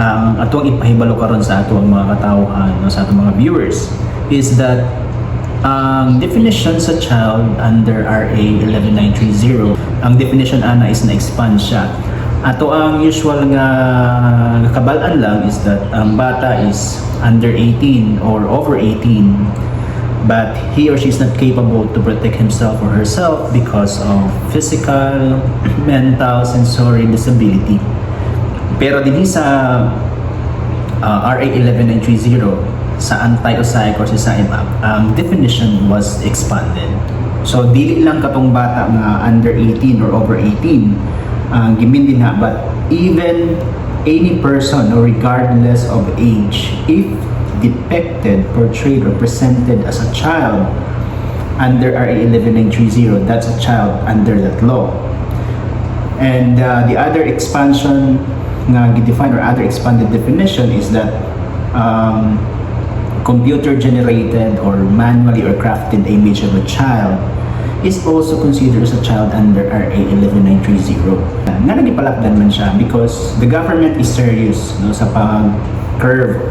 ang atong ipahibalo karon sa atong mga katawhan no, sa atong mga viewers is that ang definition sa child under RA 11930 ang definition ana is na-expand siya ato ang usual nga kabalaan lang is that ang bata is under 18 or over 18 but he or she is not capable to protect himself or herself because of physical, mental, sensory disability. Pero din sa uh, RA 11930 sa Anti-Osaic or Society Act, ang definition was expanded. So, dili lang katong bata nga under 18 or over 18 ang gimin din na, but even any person or regardless of age, if depicted, portrayed, or presented as a child under RA 11930, that's a child under that law. And uh, the other expansion nga gidefine or other expanded definition is that um, computer generated or manually or crafted image of a child is also considered as a child under RA 11930. Nga nagipalakdan man siya because the government is serious no, sa pag-curve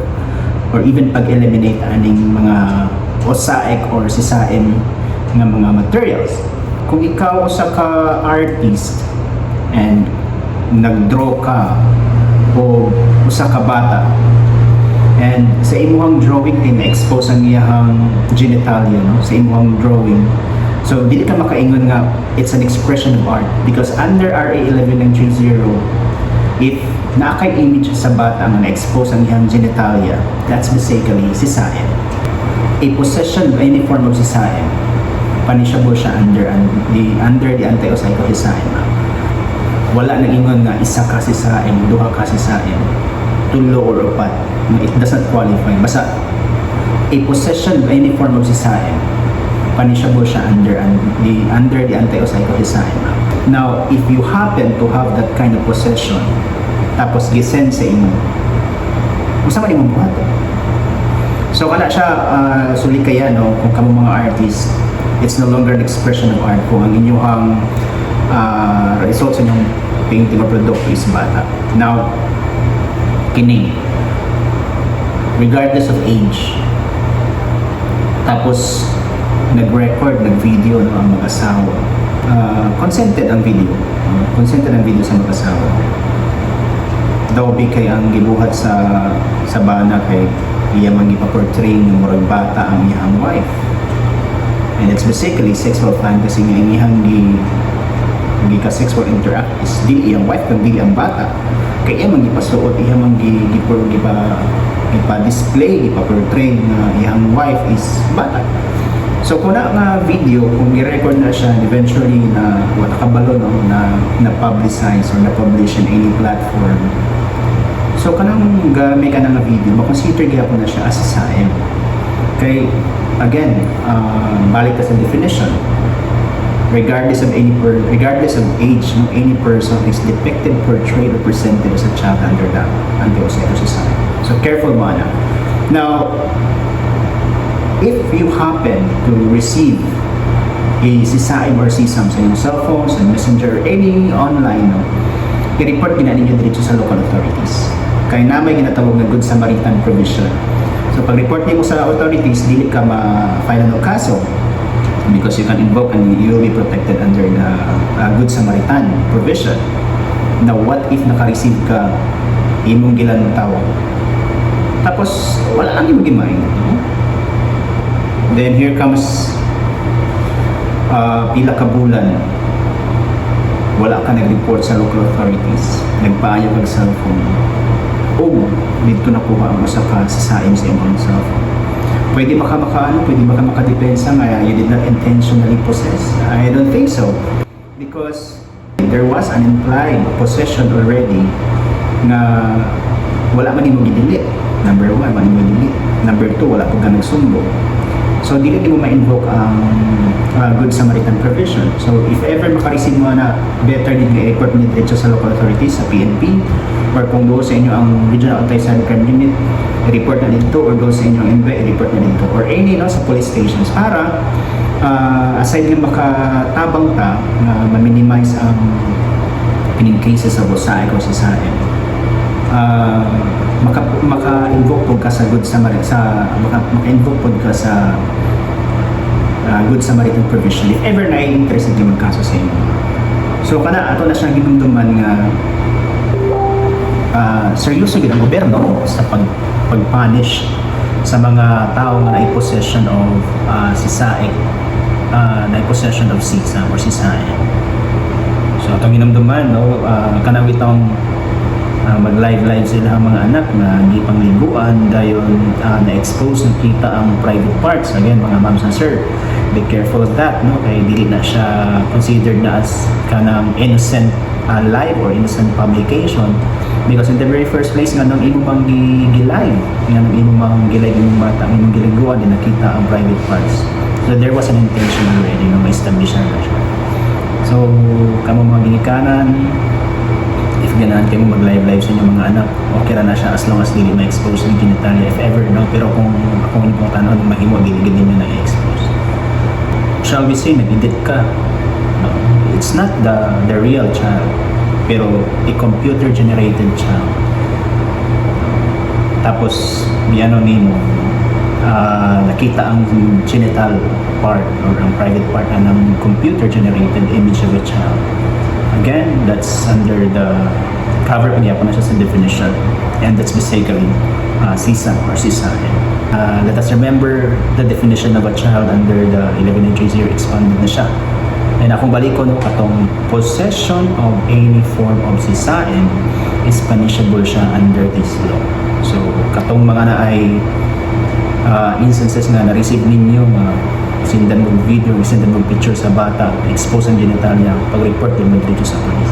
or even pag-eliminate aning mga osaek or sisaim nga mga materials. Kung ikaw sa ka artist and nag-draw ka o usa ka bata and sa imuhang drawing din expose ang iyahang genitalia no? sa imuhang drawing. So dili ka makaingon nga it's an expression of art because under RA 11930 if nakay image sa bata nga na-expose ang iyang genitalia that's basically sisain a possession of any form of sisain punishable siya under the under the anti-psycho sisain wala nang ingon nga isa ka si saing, duha ka si saing, tulo or upat. It doesn't qualify. Basta a possession of any form of sisaing, punishable siya under the under the anti-psycho sisaing. Now, if you happen to have that kind of possession, tapos gisend sa imo, saan man imong buhaton? So, kana siya uh, sulikaya, no, kung kamo mga artist, it's no longer an expression of art. Kung ang inyong uh, result sa inyong painting or product is bata. Now, kini, regardless of age, tapos nag-record, nag-video no, ang mag-asawa. Uh, consented ang video. Uh, consented ang video sa mag-asawa. Daw kay ang gibuhat sa sa bana kay iya man gipa-portray ng murag bata ang iyang wife. And it's basically sexual fantasy nga ang iyang gi gika sexual interact is dili iyang wife kag dili ang bata. Kay iya man gipasuot iya man gi gipa gipa gipa display gipa portray nga iyang wife is bata. So kung na nga video kung gi-record na siya eventually na wala kabalo no? Na na publicize or na publish in any platform. So kanang gamay ka na nga video makonsider gyapon na siya as a sayang kay again uh, balik ka sa definition regardless of any per, regardless of age no any person is depicted portrayed or presented as a child under the anti-Osero society so careful mo na now if you happen to receive a sisaim or sisam sa inyong cellphones and messenger any online no i-report gina ninyo dito sa local authorities. Kaya na may ginatawag na good Samaritan provision. So pag report niyo sa authorities dili ka ma-file ng kaso because you can invoke and you will be protected under the uh, Good Samaritan provision. Now, what if naka-receive ka imong gilan ng tawag? Tapos, wala lang imong gimain. Then, here comes uh, pila ka bulan wala ka nag-report sa local authorities nagpaayo kag cellphone o dito nakuha ang usa ka sa saim sa imong cellphone pwede maka makaano, pwede maka makadepensa nga you did not intentionally possess. I don't think so. Because there was an implied possession already nga wala man mo gidilit. Number one, man mo gidilit. Number two, wala pag ka nagsumbo. So, dili mo ma-invoke ang uh, Good Samaritan provision. So, if ever makareceive mo na better din nga report mo sa local authorities, sa PNP, or kung doon sa inyo ang Regional Anti-Cyber Crime Unit, report na dito, or doon sa inyo ang NBE, report na dito, or any no, sa police stations, para uh, aside nga makatabang ta, na ma-minimize ang pining cases sa Bosaic o sa SAEM, uh, maka-invoke po ka sa good Samaritan sa maka, maka-invoke po ka sa uh, good Samaritan provision if ever na interested ka magkaso sa inyo. So kana ato na siya ginumduman nga uh, seryoso gid ang gobyerno sa pag pag-punish sa mga tao na possession of uh, sisaek uh, na possession of sisa or sisaek. So atong ginamduman no uh, kana bitong uh, mag-live live sila ang mga anak na hindi pangliguan dayon uh, na-expose nakita ang private parts again mga moms and sir be careful of that no kay dili na siya considered na as kanang innocent uh, live or innocent publication because in the very first place nga nung imo mang gi- gi-live nga nung imo mang gi-live imong bata ang imong giliguan din nakita ang private parts so there was an intention already na ma-establish na siya so kamo mga ginikanan if ganahan kayo mag-live-live sa inyong mga anak, okay ra na siya as long as dili ma-expose yung genitalia if ever, no? Pero kung kung hindi kong tanong, mahimo, dili gid ninyo na-expose. Shall we say, nag-edit ka? No. It's not the the real child, pero a computer-generated child. Tapos, biyano nimo, ah, nakita ang genital part or ang private part na ng computer-generated image of a child. Again, that's under the cover pa niya na siya sa definition. And that's basically uh, sisa or sisahin. Uh, let us remember the definition of a child under the 11930 expanded na siya. And akong balikon katong possession of any form of sisain is punishable siya under this law. So katong mga na ay uh, instances nga na-receive ninyo nga sindan mo video, sindan mo picture sa bata, expose ang genitalia, pag-report din mo dito sa police.